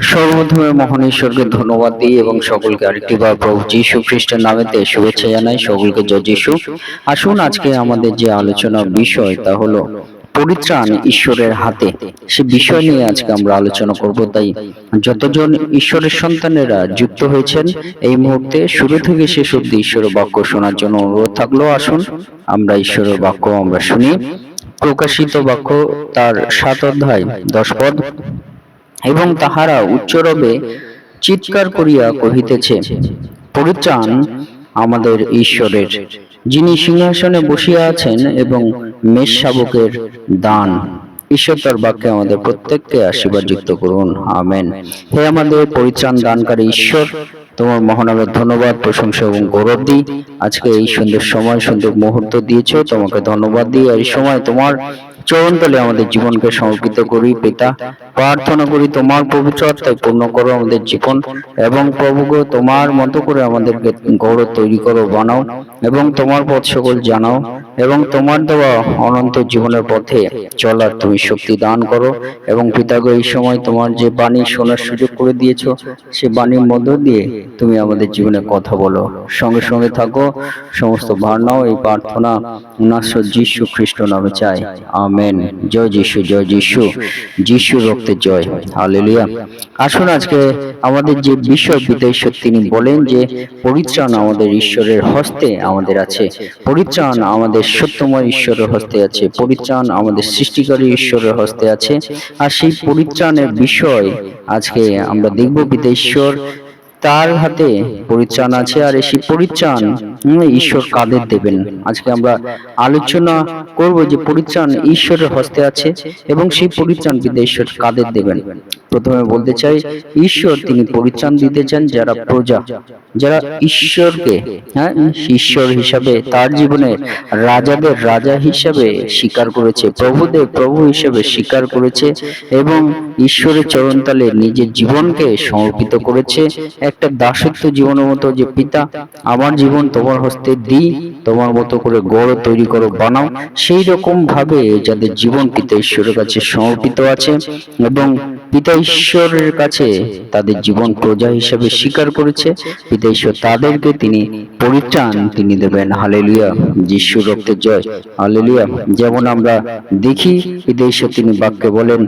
সর্বপ্রথমে মহান ঈশ্বরকে ধন্যবাদ দিই এবং সকলকে আরেকটি বার প্রভু যীশু খ্রিস্টের নামেতে শুভেচ্ছা জানাই। সকলকে জয় যীশু। আসুন আজকে আমাদের যে আলোচনার বিষয় তা হলো পরিত্রাণ ঈশ্বরের হাতে। সে বিষয় নিয়ে আজকে আমরা আলোচনা করব। তাই যতজন ঈশ্বরের সন্তানেরা যুক্ত হয়েছেন, এই মুহূর্তে শুরু থেকে শেষ অব্দি ঈশ্বরের বাক্য শোনার জন্য অনুরোধ থাকল। আসুন, আমরা ঈশ্বরের বাক্য আমরা শুনি। প্রকাশিত বাক্য তার সাত অধ্যায়, দশ পদ। এবং তাহারা উচ্চরবে চিৎকার করিয়া কহিতেছে, পরিত্রাণ আমাদের ঈশ্বরের, যিনি সিংহাসনে বসিয়া আছেন এবং মেষ শাবকের দান। ঈশ্বর তার বাক্যে আমাদের প্রত্যেককে আশীর্বাদ যুক্ত করুন। আমেন। হে আমাদের পরিত্রাণ দানকারী ঈশ্বর, তোমার মহানামের ধন্যবাদ, প্রশংসা এবং গৌরব দিই। আজকে এই সুন্দর সময়, সুন্দর মুহূর্ত দিয়েছ, তোমাকে ধন্যবাদ দিই। আর এই সময় তোমার চরণতলে আমাদের জীবনকে সমর্পিত করি, পিতা। প্রার্থনা করি, তোমার পবিত্র আত্মায় পূর্ণ করো আমাদের জীবন এবং প্রভু গো তোমার মতো করে আমাদেরকে গৌরব তৈরি করো, বানাও এবং তোমার পথ সকল জানাও। এবং তোমার দেওয়া অনন্ত জীবনের পথে চলার তুমি শক্তি দান করো। এবং পিতাগো এই সময় তোমার যে বাণী শোনার সুযোগ করে দিয়েছ, সে বাণীর মধ্য দিয়ে তুমি আমাদের জীবনে কথা বলো। সঙ্গে সঙ্গে থাকো, সমস্ত ভার নাও, এই প্রার্থনা উনাশ্বর যীশু খ্রিস্ট নামে চাই। আমেন। জয় যিশু জয় যিশু। যিশু রক্তে জয়। হালেলুয়া। আসুন আজকে আমাদের যে বিষয় বিদেশ্বর তিনি বলেন যে, পরিত্রাণ আমাদের ঈশ্বরের হস্তে আমাদের আছে। পরিত্রাণ আমাদের সত্যময় ঈশ্বরের হস্তে আছে, পরিত্রাণ আমাদের সৃষ্টিকারী ঈশ্বরের হস্তে আছে। আর সেই পরিত্রাণের বিষয় আজকে আমরা দেখব বিদেশ্বর তার হাতে পরিত্রাণ আছে আর সেই পরিত্রাণ ঈশ্বর কাদের দেবেন। আজকে আমরা আলোচনা করব যে পরিত্রাণ ঈশ্বরের হস্তে আছে এবং সেই পরিত্রাণ বিদ্যা ঈশ্বর কাদের দেবেন। প্রথমে বলতে চাই, ঈশ্বর তিনি পরিত্রাণ দিতে চান যারা প্রজা, যারা ঈশ্বরকে হ্যাঁ ঈশ্বর হিসাবে তার জীবনে রাজাদের রাজা হিসাবে স্বীকার করেছে, প্রভুদের প্রভু হিসাবে স্বীকার করেছে এবং ঈশ্বরের চরণতলে নিজের জীবনকে সমর্পিত করেছে একটা দাসত্ব জীবনের মতো যে পিতা আমার জীবন তোমার হস্তে দিই তোমার মতো করে গড় তৈরি করো বানাও। সেই রকম ভাবে যাদের জীবন পিতা ঈশ্বরের কাছে সমর্পিত আছে এবং পিতা ঈশ্বরের কাছে তাদের জীবন প্রজা হিসেবে স্বীকার করেছে। পিতা ঈশ্বর তাদেরকে তিনি পরিত্রাণ তিনি দেবেন। হালেলুয়া। যিশুর রক্তে জয়। হালেলুয়া। যেমন আমরা দেখি, পিতা ঈশ্বর তিনি বাক্যে বলেন,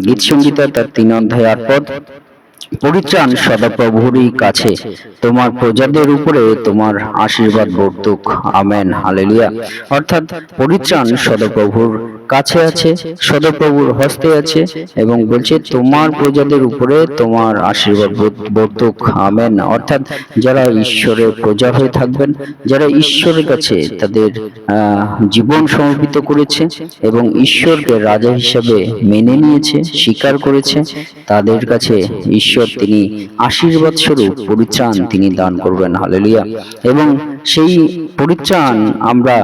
গীত সঙ্গীতা তার তিন অধ্যায় আট পদ, পরিত্রাণ সদাপ্রভুরই কাছে। তোমার প্রজাদের উপরে তোমার আশীর্বাদ বর্তুক। আমেন। হালেলুয়া। অর্থাৎ পরিত্রাণ সদাপ্রভুর কাছে আছে, সদাপ্রভুর হস্তে আছে এবং বলছে, তোমার প্রজাদের উপরে তোমার আশীর্বাদ বর্ত- বর্তুক। আমেন। অর্থাৎ যারা ঈশ্বরের প্রজা হয়ে থাকবেন, যারা ঈশ্বরের কাছে তাদের জীবন সমর্পিত করেছে এবং ঈশ্বরকে রাজা হিসাবে মেনে নিয়েছে, স্বীকার করেছে, তাদের কাছে ঈশ্বর তিনি আশীর্বাদ স্বরূপ পরিত্রাণ তিনি দান করবেন। হালেলুয়া। এবং সেই পরিত্রাণ আমরা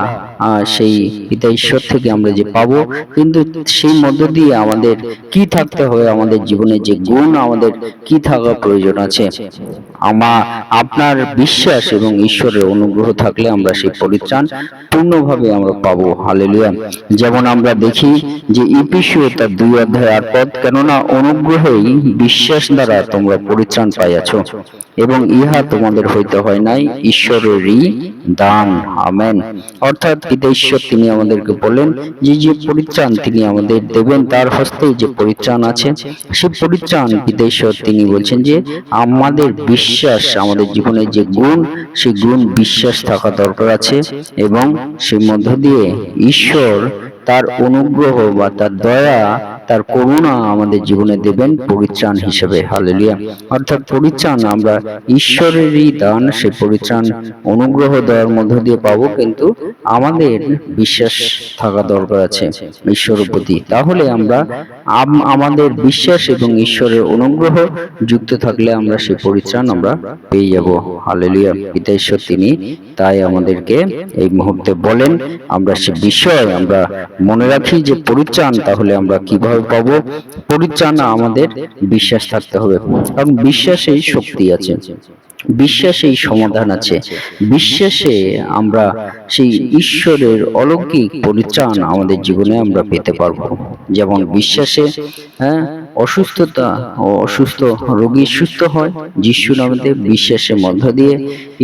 সেই পিতা ঈশ্বর থেকে আমরা যে পাবো, কিন্তু সেই মধ্য দিয়ে আমাদের কি থাকতে হবে? আমাদের জীবনে যে গুণ, আমাদের কি থাকা প্রয়োজন আছে? আমা, আপনার বিশ্বাস এবং ঈশ্বরের অনুগ্রহ থাকলে আমরা সেই পরিত্রাণ পূর্ণভাবে আমরা পাবো। হালেলুয়া যেমন আমরা দেখি যে ইপিসিও তার দুই অধ্যায় আর পদ, কেননা অনুগ্রহেই বিশ্বাস দ্বারা তোমরা পরিত্রাণ পাইয়াছ এবং ইহা তোমাদের হইতে হয় নাই। ঈশ্বরেরই দান, আমেন। অর্থাৎ ঈশ্বর তিনি আমাদেরকে বলেন যে যে পরিত্রাণ তিনি আমাদের দেবেন, তার হস্তে যে পরিত্রাণ আছে সেই পরিত্রাণ পিতা তিনি বলছেন যে, আমাদের বিশ্বাস, আমাদের জীবনে যে গুণ সেই গুণ বিশ্বাস থাকা দরকার আছে এবং সেই মধ্য দিয়ে ঈশ্বর তার অনুগ্রহ বা তার দয়া তার করুণা আমাদের জীবনে দেবেন পরিত্রাণ হিসেবে। হালেলিয়া অর্থাৎ পরিত্রাণ আমরা ঈশ্বরেরই দান সেই পরিত্রাণ অনুগ্রহ দেওয়ার মধ্য দিয়ে পাবো কিন্তু আমাদের বিশ্বাস থাকা দরকার আছে ঈশ্বরের প্রতি। তাহলে আমরা আমাদের বিশ্বাস এবং ঈশ্বরের অনুগ্রহ যুক্ত থাকলে আমরা সে পরিত্রাণ আমরা পেয়ে যাব। হালেলিয়া পিতা ঈশ্বর তিনি তাই আমাদেরকে এই মুহূর্তে বলেন আমরা সে বিষয় আমরা মনে রাখি যে পরিত্রাণ তাহলে আমরা কীভাবে পাবো পরিচানা আমাদের বিশ্বাস থাকতে হবে। কারণ বিশ্বাসেই শক্তি আছে। বিশ্বাসেই সমাধান আছে। বিশ্বাসে আমরা সেই ঈশ্বরের অলৌকিক পরিত্রাণ আমাদের জীবনে আমরা পেতে পারব। যেমন বিশ্বাসে হ্যাঁ অসুস্থতা ও অসুস্থ রোগী সুস্থ হয়, যিশু নামেতে বিশ্বাসের মধ্য দিয়ে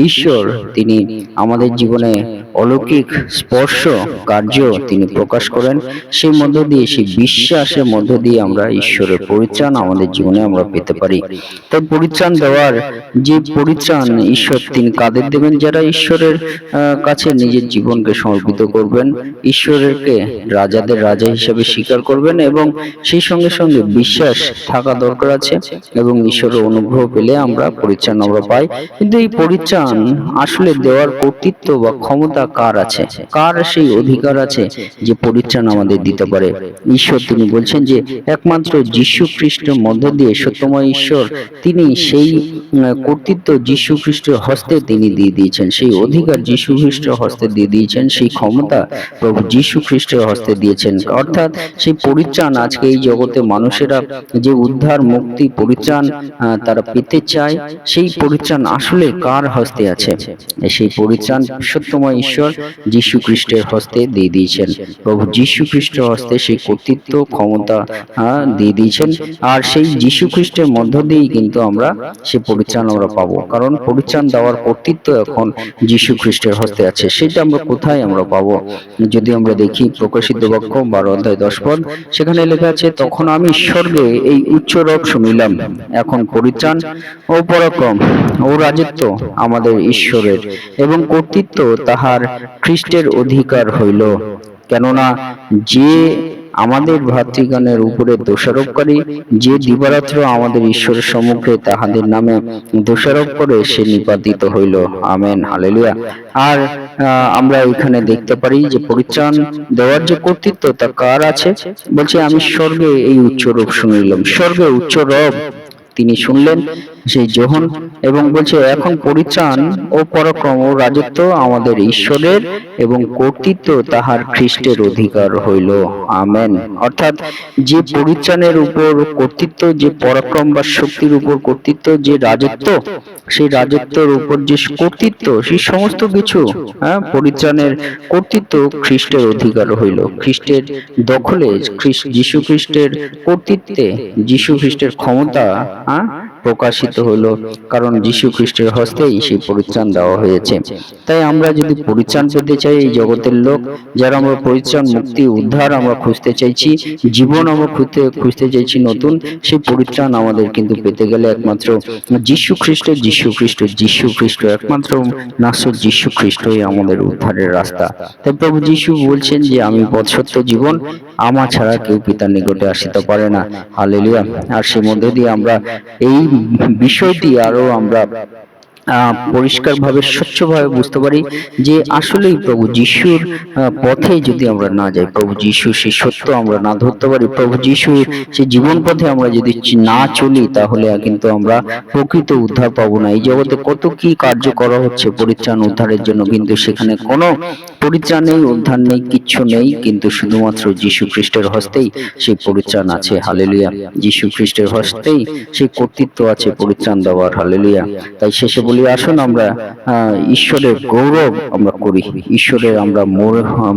ঈশ্বর তিনি আমাদের জীবনে অলৌকিক স্পর্শ কার্য তিনি প্রকাশ করেন। সেই মধ্য দিয়ে, সেই বিশ্বাসের মধ্য দিয়ে আমরা ঈশ্বরের পরিত্রাণ আমাদের জীবনে আমরা পেতে পারি। তাই পরিত্রাণ দেওয়ার যে পরিত্রাণ ঈশ্বর তিনি কাদের দেবেন, যারা ঈশ্বরের কাছে নিজের জীবনকে সমর্পিত করবেন ঈশ্বরকে রাজাদের রাজা হিসেবে স্বীকার করবেন এবং সেই সঙ্গে সঙ্গে বিশ্বাস থাকা দরকার আছে এবং ঈশ্বরের অনুগ্রহ পেলে আমরা পরিত্রাণ আমরা পাই। কিন্তু এই পরিত্রাণ আসলে দেওয়ার কর্তৃত্ব বা ক্ষমতা কার আছে? কার সেই অধিকার আছে যে পরিত্রাণ আমাদের দিতে পারে? ঈশ্বর তিনি বলছেন যে একমাত্র যীশু খ্রিস্টের মধ্য দিয়ে সত্যময় ঈশ্বর, তিনি সেই কর্তৃত্ব যীশু খ্রিস্টের হস্তে তিনি দিয়ে দিয়েছেন। সেই অধিকার যীশু খ্রিস্টের হস্তে দিয়ে দিয়েছেন, সেই ক্ষমতা প্রভু যীশু খ্রিস্টের হস্তে দিয়েছেন। অর্থাৎ সেই পরিত্রাণ আজকে এই জগতে মানুষেরা যে উদ্ধার, মুক্তি, পরিত্রাণ তারা পেতে চায়, সেই পরিত্রাণ আসলে কার হস্তে আছে? সেই পরিত্রাণ সত্যময় ঈশ্বর যীশু খ্রিস্টের হস্তে দিয়ে দিয়েছেন। প্রভু যীশু খ্রিস্টের হস্তে সেই কর্তৃত্ব, ক্ষমতা দিয়ে দিয়েছেন। আর সেই যীশু খ্রিস্টের মধ্য দিয়েই কিন্তু আমরা সেই পরিত্রাণ আমরা পাবো। কারণ পরিত্রাণ দেওয়ার কর্তৃত্ব এখন যীশু খ্রিস্টের হস্তে আছে। সেটা আমরা কোথায় আমরা পাবো? যদি আমরা দেখি প্রকাশিত বাক্য বারো অধ্যায় দশ পদ, সেখানে লেখা আছে, তখন আমি স্বর্গে এই উচ্চ রব শুনিলাম, এখন পরিত্রাণ ও পরাক্রম ও রাজত্ব আমাদের ঈশ্বরের এবং কর্তৃত্ব তাহার খ্রিস্টের অধিকার হইল। কেননা যে আমাদের ভাতৃগণের উপরে দোষারোপকারী যে দিবারাত্র আমাদের ঈশ্বরের সম্মুখে তাহাদের নামে দোষারোপ করে সে নিপাতিত হইল। Amen hallelujah. আর আমরা এখানে দেখতে পারি যে পরিত্রাণ দেওয়ার যে কর্তৃত্ব তা কার আছে? বলছে আমি স্বর্গে এই উচ্চ রূপ শুনিলাম। স্বর্গে উচ্চ রব তিনি শুনলেন সেই যোহন এবং বলছে, এখন পরিত্রাণ ও পরাক্রম ও রাজত্ব আমাদের ঈশ্বরের এবং কর্তৃত্ব তাহার খ্রিস্টের অধিকার হইল। আমেন। অর্থাৎ যে পরিত্রাণের উপর কর্তৃত্ব, যে পরাক্রম বা শক্তির উপর কর্তৃত্ব, যে রাজত্ব, সেই রাজত্বের উপর যে কর্তৃত্ব, সেই সমস্ত কিছু হ্যাঁ পরিত্রাণের কর্তৃত্ব খ্রিস্টের অধিকার হইল। খ্রিস্টের দখলে যীশু খ্রিস্টের কর্তৃত্বে, যীশু খ্রিস্টের ক্ষমতা হ্যাঁ প্রকাশিত হলো, কারণ যীশু খ্রিস্টের হস্তেই সেই পরিত্রাণ দেওয়া হয়েছে। তাই আমরা যদি পরিত্রাণ পেতে চাই এই জগতের লোক, যারা আমরা পরিত্রাণ মুক্তি, উদ্ধার আমরা খুঁজতে চাইছি, জীবন আমরা খুঁজতে খুঁজতে চাইছি নতুন, সেই পরিত্রাণ আমাদের কিন্তু পেতে গেলে একমাত্র যীশু খ্রিস্ট যীশু খ্রিস্ট যীশু খ্রিস্ট, একমাত্র নাসর যীশু খ্রিস্টই আমাদের উদ্ধারের রাস্তা। তাই প্রভু যীশু বলছেন যে, আমি পথ সত্য জীবন আমার ছাড়া কেউ পিতার নিকটে আসিতে পারে না। হালেলুয়া। আর সে মধ্যে দিয়ে আমরা এই বিষয়টি আরও আমরা পরিষ্কারভাবে স্বচ্ছভাবে বুঝতে পারি যে আসলেই প্রভু যিশুর পথে যদি আমরা না যাই প্রভু যিশু সে সত্য আমরা না ধরতে পারি। প্রভু যিশু সেই জীবন পথে আমরা যদি না চলি তাহলে কিন্তু আমরা প্রকৃত উদ্ধার পাবো না। এই জগতে কত কি কার্য করা হচ্ছে পরিত্রাণ উদ্ধারের জন্য? কিন্তু সেখানে কোনো পরিত্রাণ নেই উদ্ধার নেই, কিচ্ছু নেই, কিন্তু শুধুমাত্র যীশু খ্রিস্টের হস্তেই সেই পরিত্রাণ আছে, হালেলুয়া। যীশু খ্রিস্টের হস্তেই সেই কর্তৃত্ব আছে, পরিত্রাণ দেওয়ার, হালেলুয়া। তাই শেষে বলি, আসুন আমরা ঈশ্বরের গৌরব আমরা করি, ঈশ্বরের আমরা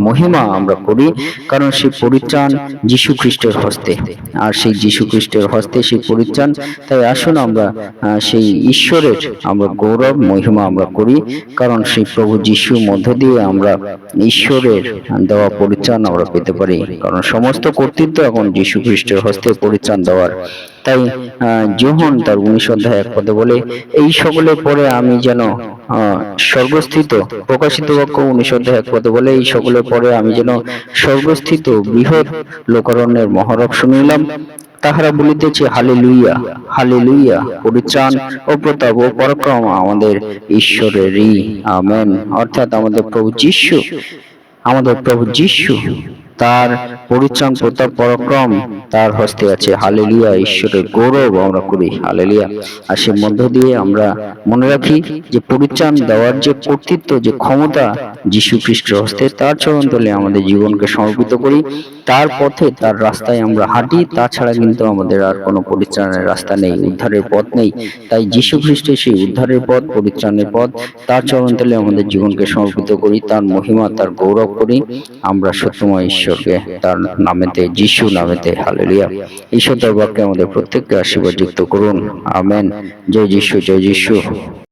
মহিমা আমরা করি, কারণ সেই পরিত্রাণ যীশু খ্রিস্টের হস্তে। আর সেই যীশু খ্রিস্টের হস্তে সেই পরিত্রাণ, তাই আসুন আমরা সেই ঈশ্বরের আমরা গৌরব, মহিমা আমরা করি, কারণ সেই প্রভু যিশুর মধ্য দিয়ে আমরা ঈশ্বরের দেওয়া পরিত্রাণ আমরা পেতে পারি। কারণ সমস্ত কর্তৃত্ব এখন যীশু খ্রিস্টের হস্তে পরিত্রাণ দেওয়ার। তাই যোহন তার উনিশ অধ্যায় এক পদে বলে এই সকলের পরে আমি যেন আহ, স্বর্গস্থিত প্রকাশিত বাক্য উনিশ অধ্যায় এক পদে বলে এই সকলের পরে আমি যেন স্বর্গস্থিত বৃহৎ লোকারণ্যের মহরব শুনিলাম। তাহারা বলিতেছে হালে লুইয়া হালে লুইয়া পরিত্রাণ ও প্রতাপ ও পরাক্রম আমাদের ঈশ্বরেরই। আমেন। অর্থাৎ আমাদের প্রভু যিশু, আমাদের প্রভু যিশু। তার পরিত্রাণ প্রতাপ পরাক্রম তার হস্তে আছে। হালেলুয়া, ঈশ্বরের গৌরব আমরা করি। হালেলুয়া। আর সে মধ্য দিয়ে আমরা মনে রাখি যে পরিত্রাণ দেওয়ার যে কর্তৃত্ব, যে ক্ষমতা যীশু খ্রিস্টের হস্তে, তার চরণ তলে আমাদের জীবনকে সমর্পিত করি। তার পথে, তার রাস্তায় আমরা হাঁটি। তাছাড়া কিন্তু আমাদের আর কোনো পরিত্রাণের রাস্তা নেই, উদ্ধারের পথ নেই। তাই যীশু খ্রিস্টের সেই উদ্ধারের পথ, পরিত্রাণের পথ, তার চরণ তলে আমাদের জীবনকে সমর্পিত করি। তার মহিমা, তার গৌরব করি। আমরা সত্যময় ঈশ্বর ঈশ্বরকে, তার নামেতে, যিশু নামেতে, হালেলুয়া। ঈশ্বর বাক্যে আমাদের প্রত্যেককে আশীর্বাদ যুক্ত করুন। আমেন। জয় যিশু জয় যিশু।